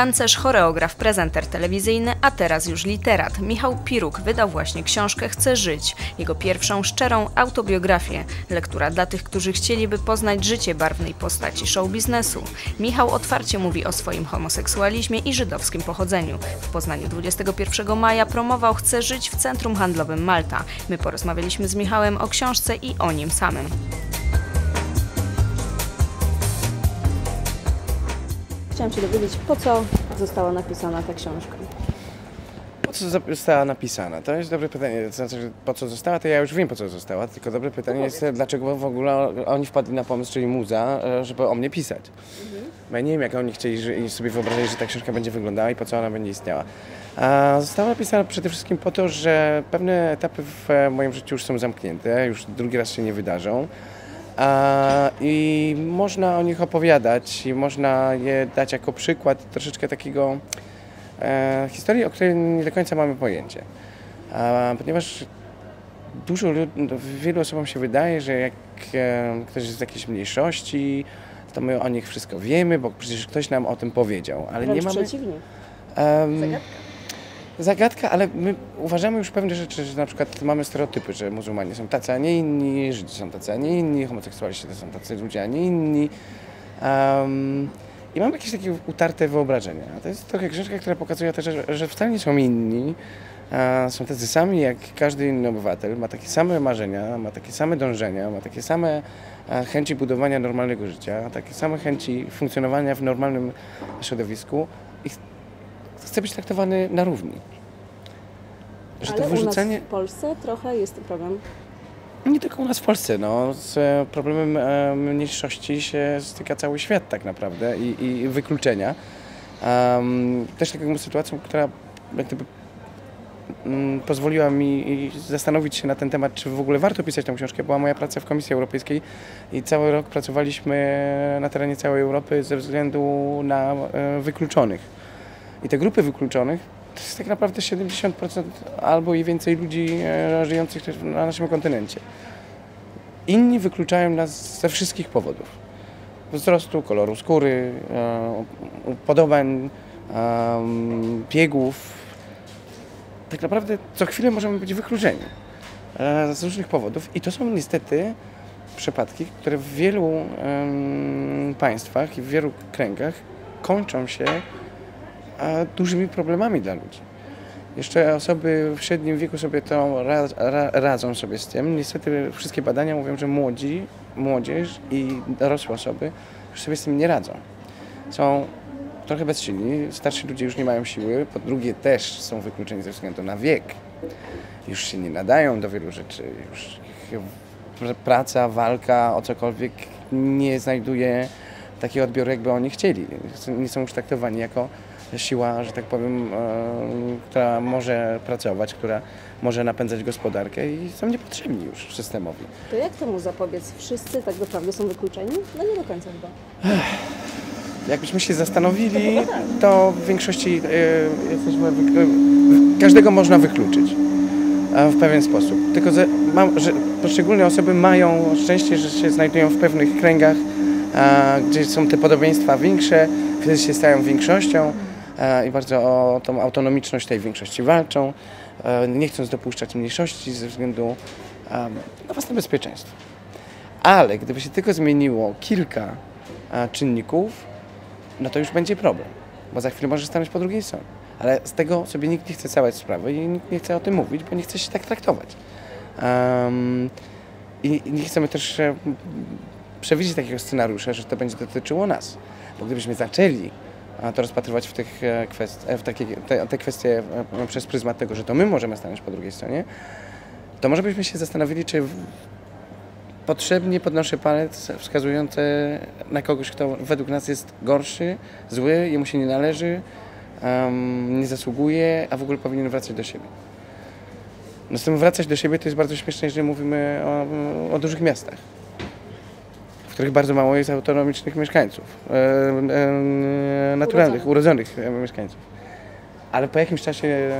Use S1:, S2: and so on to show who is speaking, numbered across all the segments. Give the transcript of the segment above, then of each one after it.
S1: Tancerz, choreograf, prezenter telewizyjny, a teraz już literat. Michał Piruk wydał właśnie książkę Chcę żyć. Jego pierwszą szczerą autobiografię. Lektura dla tych, którzy chcieliby poznać życie barwnej postaci show biznesu. Michał otwarcie mówi o swoim homoseksualizmie i żydowskim pochodzeniu. W Poznaniu 21 maja promował Chcę żyć w Centrum Handlowym Malta. My porozmawialiśmy z Michałem o książce i o nim samym. Chciałam się dowiedzieć, po co została napisana ta książka.
S2: Po co została napisana? To jest dobre pytanie. Znaczy, po co została, to ja już wiem, po co została, tylko dobre pytanie jest, dlaczego w ogóle oni wpadli na pomysł, czyli muza, e, żeby o mnie pisać. Bo ja nie wiem, jak oni chcieli sobie wyobrażali, że ta książka będzie wyglądała i po co ona będzie istniała. A została napisana przede wszystkim po to, że pewne etapy w moim życiu już są zamknięte, już drugi raz się nie wydarzą. I można o nich opowiadać i można je dać jako przykład troszeczkę takiego e, historii, o której nie do końca mamy pojęcie. Ponieważ dużo wielu osobom się wydaje, że jak e, ktoś jest z jakiejś mniejszości, to my o nich wszystko wiemy, bo przecież ktoś nam o tym powiedział. Ale
S1: Wręcz
S2: nie mamy.
S1: przeciwnie. Zagadka.
S2: Zagadka, ale my uważamy już pewne rzeczy, że na przykład mamy stereotypy, że muzułmanie są tacy, a nie inni, Żydzi są tacy, a nie inni, homoseksualiści to są tacy ludzie, a nie inni. Um, I mamy jakieś takie utarte wyobrażenia. To jest trochę książka, która pokazuje też, że, wcale nie są inni. Są tacy sami jak każdy inny obywatel, ma takie same marzenia, ma takie same dążenia, ma takie same e, chęci budowania normalnego życia, takie same chęci funkcjonowania w normalnym środowisku i chce być traktowany na równi. Że
S1: Ale
S2: to wyrzucenie.
S1: u nas w Polsce trochę jest problem.
S2: Nie tylko u nas w Polsce, no, z e, problemem e, mniejszości się styka cały świat tak naprawdę i, i wykluczenia. Em, też taką sytuacją, która jak gdyby mm, pozwoliła mi zastanowić się na ten temat, czy w ogóle warto pisać tę książkę, była moja praca w Komisji Europejskiej i cały rok pracowaliśmy na terenie całej Europy ze względu na e, wykluczonych. I te grupy wykluczonych to jest tak naprawdę 70% albo i więcej ludzi e, żyjących na naszym kontynencie. Inni wykluczają nas ze wszystkich powodów. Wzrostu, koloru skóry, e, upodobań, em, biegów. Tak naprawdę co chwilę możemy być wykluczeni e, z różnych powodów i to są niestety przypadki, które w wielu państwach i w wielu kręgach kończą się e, dużymi problemami dla ludzi. Jeszcze osoby w średnim wieku sobie to ra, ra, radzą sobie z tym. Niestety wszystkie badania mówią, że młodzi, młodzież i dorosłe osoby już sobie z tym nie radzą. Są trochę bezsilni, starsi ludzie już nie mają siły, po drugie też są wykluczeni ze względu na wiek. Już się nie nadają do wielu rzeczy, już praca, walka o cokolwiek nie znajduje takiego odbioru, jakby oni chcieli. Nie są już traktowani jako siła, że tak powiem, e, która może pracować, która może napędzać gospodarkę i są niepotrzebni już systemowi.
S1: To jak temu zapobiec? Wszyscy tak naprawdę są wykluczeni? No nie do końca chyba.
S2: Jakbyśmy się zastanowili, to w większości e, jesteśmy każdego można wykluczyć w pewien sposób. Tylko że, poszczególne osoby mają szczęście, że się znajdują w pewnych kręgach, gdzie są te podobieństwa większe, wtedy się stają większością i bardzo o tą autonomiczność tej większości walczą, e, nie chcąc dopuszczać mniejszości ze względu e, na własne bezpieczeństwo. Ale gdyby się tylko zmieniło kilka e, czynników, no to już będzie problem, bo za chwilę może stanąć po drugiej stronie. Ale z tego sobie nikt nie chce całować sprawy i nikt nie chce o tym mówić, bo nie chce się tak traktować. Em, I nie chcemy też e, przewidzieć takiego scenariusza, że to będzie dotyczyło nas. Bo gdybyśmy zaczęli to rozpatrywać w, tych e, kwest- e, w takie, te, te kwestie e, przez pryzmat tego, że to my możemy stanąć po drugiej stronie, to może byśmy się zastanowili, czy potrzebnie podnoszę palec wskazujący na kogoś, kto według nas jest gorszy, zły, jemu się nie należy, em, nie zasługuje, a w ogóle powinien wracać do siebie. No z tym wracać do siebie to jest bardzo śmieszne, jeżeli mówimy o, o dużych miastach, których bardzo mało jest autonomicznych mieszkańców, e, e, naturalnych, urodzonych e, mieszkańców. Ale po jakimś czasie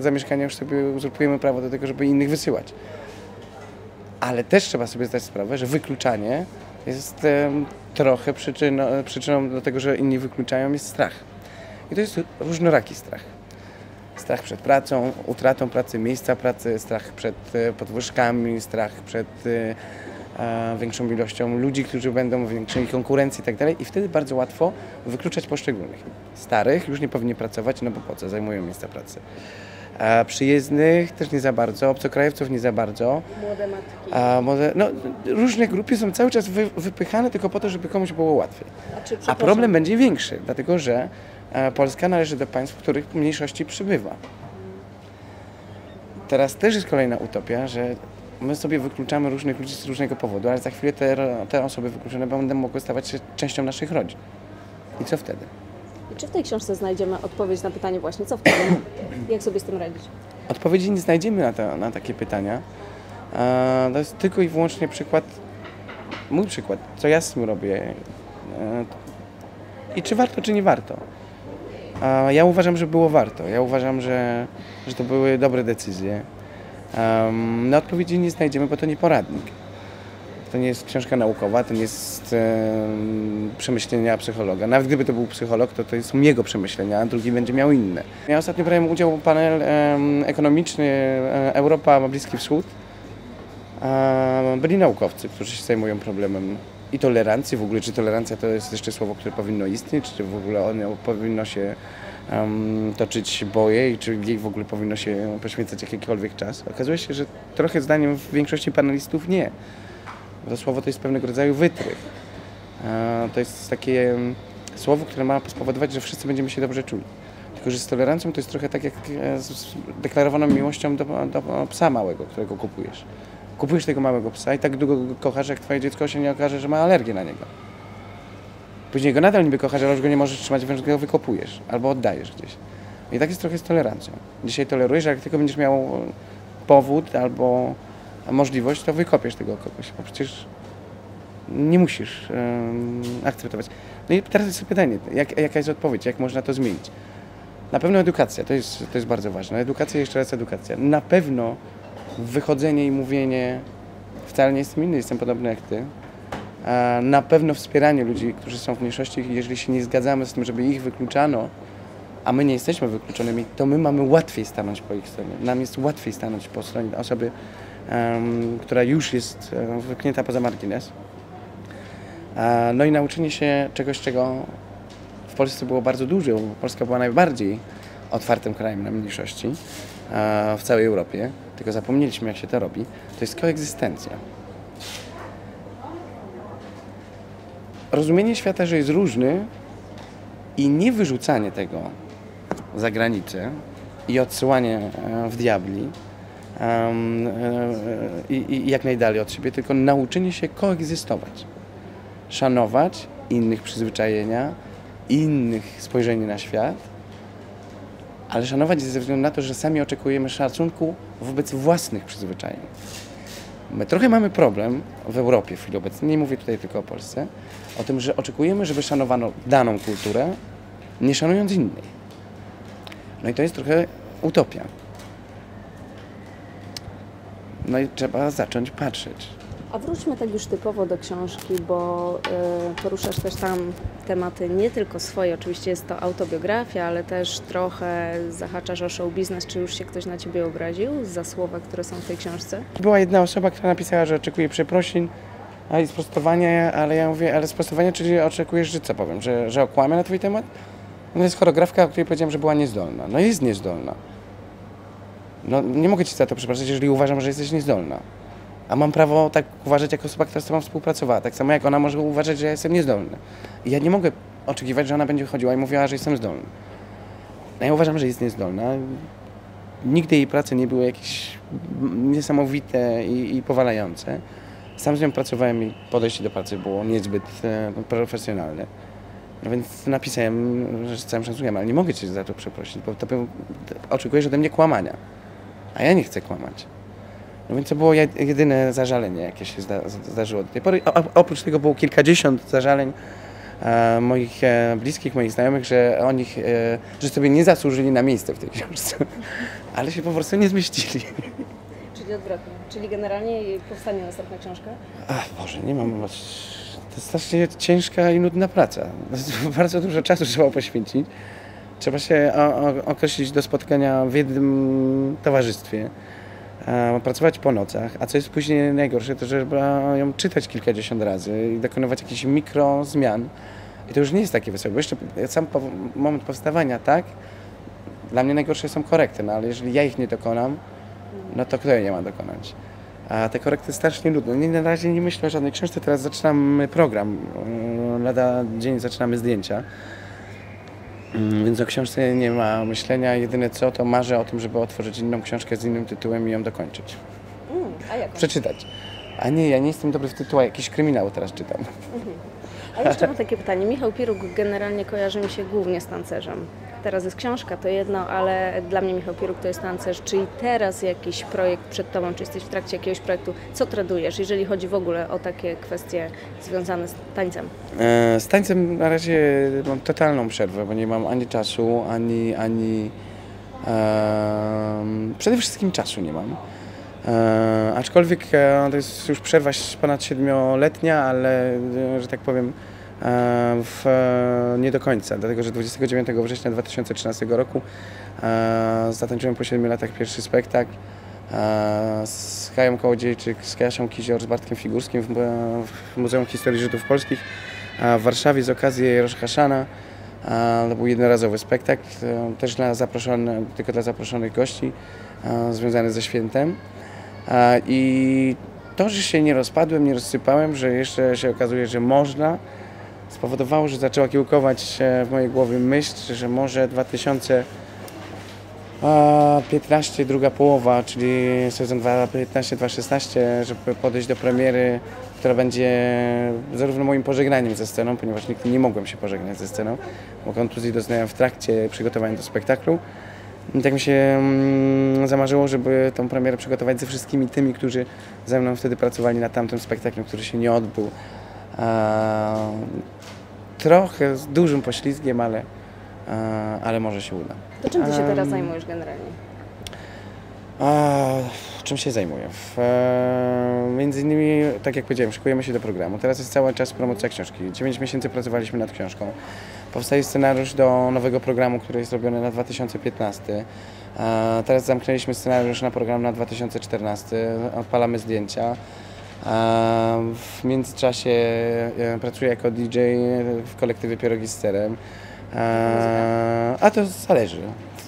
S2: zamieszkania już sobie uzurpujemy prawo do tego, żeby innych wysyłać. Ale też trzeba sobie zdać sprawę, że wykluczanie jest trochę przyczyną, przyczyną do tego, że inni wykluczają, jest strach. I to jest różnoraki strach. Strach przed pracą, utratą pracy, miejsca pracy, strach przed podwyżkami, strach przed większą ilością ludzi, którzy będą w większej konkurencji i tak dalej. I wtedy bardzo łatwo wykluczać poszczególnych. Starych już nie powinni pracować, no bo po co, zajmują miejsca pracy. A przyjezdnych też nie za bardzo, obcokrajowców nie za bardzo.
S1: Młode matki.
S2: A może, no, różne grupy są cały czas wy, wypychane tylko po to, żeby komuś było łatwiej.
S1: A, czy,
S2: A problem będzie większy, dlatego że e, Polska należy do państw, w których mniejszości przybywa. Teraz też jest kolejna utopia, że my sobie wykluczamy różnych ludzi z różnego powodu, ale za chwilę te, te osoby wykluczone będą mogły stawać się częścią naszych rodzin. I co wtedy?
S3: I czy w tej książce znajdziemy odpowiedź na pytanie właśnie, co wtedy? Jak sobie z tym radzić?
S2: Odpowiedzi nie znajdziemy na, te, na takie pytania. E, To jest tylko i wyłącznie przykład, mój przykład, co ja z tym robię e, i czy warto, czy nie warto. E, Ja uważam, że było warto. Ja uważam, że, że to były dobre decyzje. Em, Na odpowiedzi nie znajdziemy, bo to nie poradnik. To nie jest książka naukowa, to nie jest em, przemyślenia psychologa. Nawet gdyby to był psycholog, to to są jego przemyślenia, a drugi będzie miał inne. Ja ostatnio brałem udział w panel em, ekonomiczny e, Europa, Bliski Wschód. Byli naukowcy, którzy się zajmują problemem i tolerancji w ogóle, czy tolerancja to jest jeszcze słowo, które powinno istnieć, czy w ogóle ono powinno się em, toczyć boje i czy jej w ogóle powinno się poświęcać jakikolwiek czas. Okazuje się, że trochę zdaniem większości panelistów nie. To słowo to jest pewnego rodzaju wytrych. E, To jest takie słowo, które ma spowodować, że wszyscy będziemy się dobrze czuli. Tylko, że z tolerancją to jest trochę tak jak e, z deklarowaną miłością do, do psa małego, którego kupujesz. Kupujesz tego małego psa i tak długo go kochasz, jak twoje dziecko się nie okaże, że ma alergię na niego. Później go nadal niby kochasz, ale już go nie możesz trzymać, więc go wykopujesz albo oddajesz gdzieś. I tak jest trochę z tolerancją. Dzisiaj tolerujesz, jak tylko będziesz miał powód albo możliwość, to wykopiesz tego kogoś, bo przecież nie musisz akceptować. No i teraz jest pytanie, jak, jaka jest odpowiedź, jak można to zmienić? Na pewno edukacja, to jest, to jest bardzo ważne. Edukacja, jeszcze raz edukacja. Na pewno wychodzenie i mówienie wcale nie jestem inny, jestem podobny jak ty. A na pewno wspieranie ludzi, którzy są w mniejszości, jeżeli się nie zgadzamy z tym, żeby ich wykluczano, a my nie jesteśmy wykluczonymi, to my mamy łatwiej stanąć po ich stronie. Nam jest łatwiej stanąć po stronie osoby, em, która już jest e, wyknięta poza margines. A, no i nauczenie się czegoś, czego w Polsce było bardzo dużo, bo Polska była najbardziej otwartym krajem na mniejszości e, w całej Europie, tylko zapomnieliśmy, jak się to robi. To jest koegzystencja. Rozumienie świata, że jest różny i nie wyrzucanie tego za granicę i odsyłanie e, w diabli e, i, i jak najdalej od siebie, tylko nauczenie się koegzystować. Szanować innych przyzwyczajenia, innych spojrzenie na świat, ale szanować ze względu na to, że sami oczekujemy szacunku wobec własnych przyzwyczajeń. My trochę mamy problem w Europie w chwili obecnej, nie mówię tutaj tylko o Polsce, o tym, że oczekujemy, żeby szanowano daną kulturę, nie szanując innej. No i to jest trochę utopia. No i trzeba zacząć patrzeć.
S3: A wróćmy tak już typowo do książki, bo y, poruszasz też tam tematy nie tylko swoje, oczywiście jest to autobiografia, ale też trochę zahaczasz o show biznes. Czy już się ktoś na Ciebie obraził za słowa, które są w tej książce?
S2: Była jedna osoba, która napisała, że oczekuje przeprosin a i sprostowania, ale ja mówię, ale sprostowania, czyli oczekujesz, że co powiem, że, że okłamę na twój temat? No jest choreografka, o której powiedziałem, że była niezdolna. No jest niezdolna. No nie mogę ci za to przepraszać, jeżeli uważam, że jesteś niezdolna. A mam prawo tak uważać jako osoba, która z tobą współpracowała. Tak samo jak ona może uważać, że ja jestem niezdolny. I ja nie mogę oczekiwać, że ona będzie chodziła i mówiła, że jestem zdolny. A ja uważam, że jest niezdolna. Nigdy jej prace nie były jakieś niesamowite i, i powalające. Sam z nią pracowałem i podejście do pracy było niezbyt e, profesjonalne. No więc napisałem, że z całym szacunkiem, ale nie mogę cię za to przeprosić, bo to był, oczekujesz ode mnie kłamania, a ja nie chcę kłamać. No więc to było jed- jedyne zażalenie, jakie się zda, zdarzyło do tej pory. O, o- oprócz tego było kilkadziesiąt zażaleń e, moich e, bliskich, moich znajomych, że oni e, że sobie nie zasłużyli na miejsce w tej książce, ale się po prostu nie zmieścili.
S3: Czyli odwrotnie. Czyli generalnie powstanie następna książka?
S2: Ach Boże, nie mam... To jest strasznie ciężka i nudna praca. Bardzo dużo czasu trzeba poświęcić. Trzeba się określić do spotkania w jednym towarzystwie, pracować po nocach, a co jest później najgorsze, to że trzeba ją czytać kilkadziesiąt razy i dokonywać jakichś mikro zmian. I to już nie jest takie wesołe, bo jeszcze sam moment powstawania, tak? Dla mnie najgorsze są korekty, no ale jeżeli ja ich nie dokonam, no to kto je nie ma dokonać? A te korekty strasznie nudne. Nie, na razie nie myślę o żadnej książce, teraz zaczynamy program. Yy, Lada dzień zaczynamy zdjęcia. Mm, Więc o książce nie ma myślenia. Jedyne co, to marzę o tym, żeby otworzyć inną książkę z innym tytułem i ją dokończyć.
S3: Mm, a jak?
S2: Przeczytać. A nie, ja nie jestem dobry w tytułach. Jakiś kryminał teraz czytam.
S3: A jeszcze mam takie pytanie. Michał Piruk generalnie kojarzy mi się głównie z tancerzem. Teraz jest książka, to jedno, ale dla mnie Michał Piruk to jest tancerz. Czy i teraz jakiś projekt przed Tobą, czy jesteś w trakcie jakiegoś projektu? Co tradujesz, jeżeli chodzi w ogóle o takie kwestie związane z tańcem?
S2: E, Z tańcem na razie mam totalną przerwę, bo nie mam ani czasu, ani, ani em, przede wszystkim czasu nie mam. E, aczkolwiek e, to jest już przerwa ponad siedmioletnia, ale e, że tak powiem e, w, e, nie do końca, dlatego że 29 września 2013 roku e, zatańczyłem po 7 latach pierwszy spektakl e, z Kają Kołodziejczyk, z Kasią Kizior, z Bartkiem Figurskim w, w Muzeum Historii Żydów Polskich w Warszawie z okazji Rosh Hashana. A, To był jednorazowy spektakl, e, też dla zaproszone, tylko dla zaproszonych gości, e, związany ze świętem. I to, że się nie rozpadłem, nie rozsypałem, że jeszcze się okazuje, że można, spowodowało, że zaczęła kiełkować e, w mojej głowie myśl, że może 2015, druga połowa, czyli sezon 2015-2016, żeby podejść do premiery, która będzie zarówno moim pożegnaniem ze sceną, ponieważ nigdy nie mogłem się pożegnać ze sceną, bo kontuzji doznałem w trakcie przygotowania do spektaklu. I tak mi się mm, zamarzyło, żeby tą premierę przygotować ze wszystkimi tymi, którzy ze mną wtedy pracowali nad tamtym spektaklem, który się nie odbył. Trochę z dużym poślizgiem, ale, a, ale może się uda.
S3: To czym Ty się teraz zajmujesz generalnie?
S2: A, czym się zajmuję? E, między innymi, tak jak powiedziałem, szykujemy się do programu. Teraz jest cały czas promocja książki. 9 miesięcy pracowaliśmy nad książką. Powstaje scenariusz do nowego programu, który jest robiony na 2015. E, teraz zamknęliśmy scenariusz na program na 2014. Odpalamy zdjęcia. W międzyczasie e, pracuję jako DJ w kolektywie Pierogi z Serem. E, a to zależy.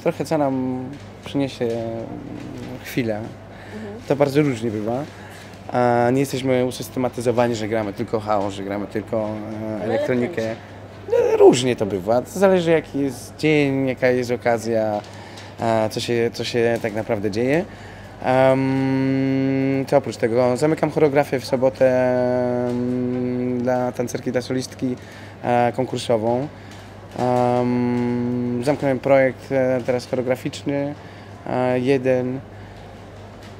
S2: Trochę co nam przyniesie chwilę. To bardzo różnie bywa. Nie jesteśmy usystematyzowani, że gramy tylko chaos, że gramy tylko e, elektronikę. E, Różnie to bywa. To zależy jaki jest dzień, jaka jest okazja, co się, co się tak naprawdę dzieje. Um, to oprócz tego zamykam choreografię w sobotę em, dla tancerki, dla solistki e, konkursową. Um, zamknąłem projekt e, teraz choreograficzny, e, jeden.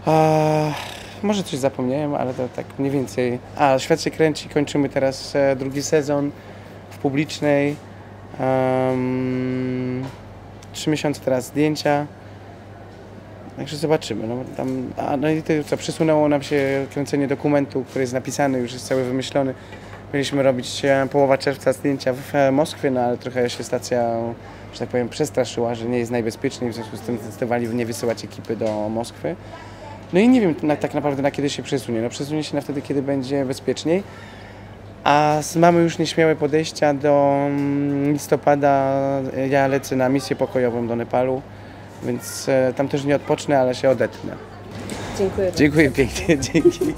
S2: A, może coś zapomniałem, ale to tak mniej więcej. A, Świat się kręci, kończymy teraz e, drugi sezon w publicznej. Um, trzy miesiące teraz zdjęcia. Także zobaczymy. No, tam, a, no i to, co przesunęło nam się kręcenie dokumentu, który jest napisany, już jest cały wymyślony. Mieliśmy robić e, połowa czerwca zdjęcia w e, Moskwie, no ale trochę się stacja, że tak powiem, przestraszyła, że nie jest najbezpieczniej, w związku z tym zdecydowali nie wysyłać ekipy do Moskwy. No i nie wiem na, tak naprawdę na kiedy się przesunie. No przesunie się na wtedy, kiedy będzie bezpieczniej. A mamy już nieśmiałe podejścia do mm, listopada. Ja lecę na misję pokojową do Nepalu, więc e, tam też nie odpocznę, ale się odetnę.
S3: Dziękuję.
S2: Dziękuję pięknie, dzięki.